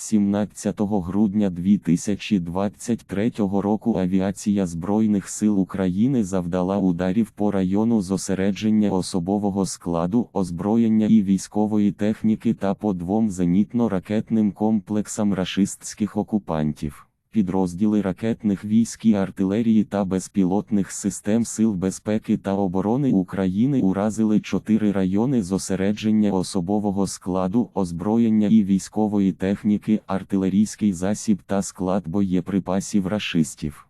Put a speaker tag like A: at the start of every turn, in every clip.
A: 17 грудня 2023 року авіація Збройних сил України завдала ударів по району зосередження особового складу, озброєння і військової техніки та по двом зенітно-ракетним комплексам рашистських окупантів. Підрозділи ракетних військ і артилерії та безпілотних систем Сил безпеки та оборони України уразили чотири райони зосередження особового складу, озброєння і військової техніки, артилерійський засіб та склад боєприпасів рашистів.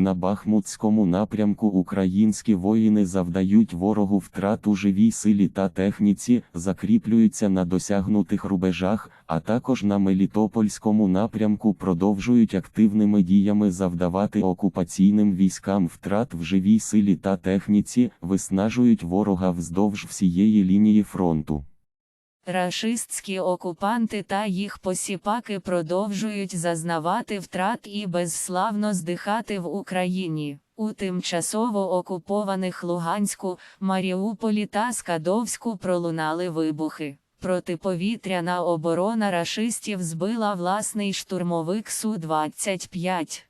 A: На Бахмутському напрямку українські воїни завдають ворогу втрат у живій силі та техніці, закріплюються на досягнутих рубежах, а також на Мелітопольському напрямку продовжують активними діями завдавати окупаційним військам втрат в живій силі та техніці, виснажують ворога вздовж всієї лінії фронту.
B: Рашистські окупанти та їх посіпаки продовжують зазнавати втрат і безславно здихати в Україні. У тимчасово окупованих Луганську, Маріуполі та Скадовську пролунали вибухи. Протиповітряна оборона рашистів збила власний штурмовик Су-25.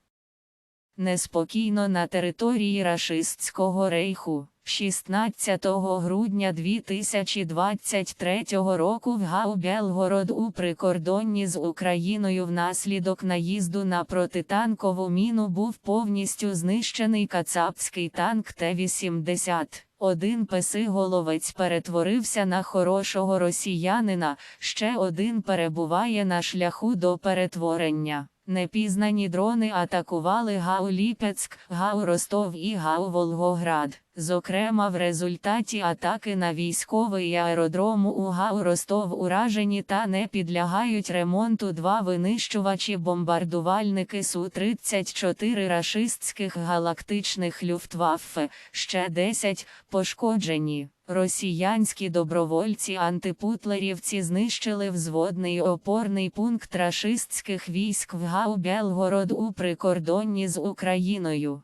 B: Неспокійно на території рашистського рейху. 16 грудня 2023 року в Гау-Белгород у прикордонні з Україною внаслідок наїзду на протитанкову міну був повністю знищений кацапський танк Т-80. Один песиголовець перетворився на хорошого росіянина, ще один перебуває на шляху до перетворення. Непізнані дрони атакували Гау Ліпецьк, Гау Ростов і Гау Волгоград. Зокрема, в результаті атаки на військовий аеродром у Гау Ростов уражені та не підлягають ремонту два винищувачі-бомбардувальники Су-34 рашистських галактичних Люфтваффе, ще 10 пошкоджені. Росіянські добровольці-антипутлерівці знищили взводний опорний пункт рашистських військ в Гау-Белгород у прикордонні з Україною.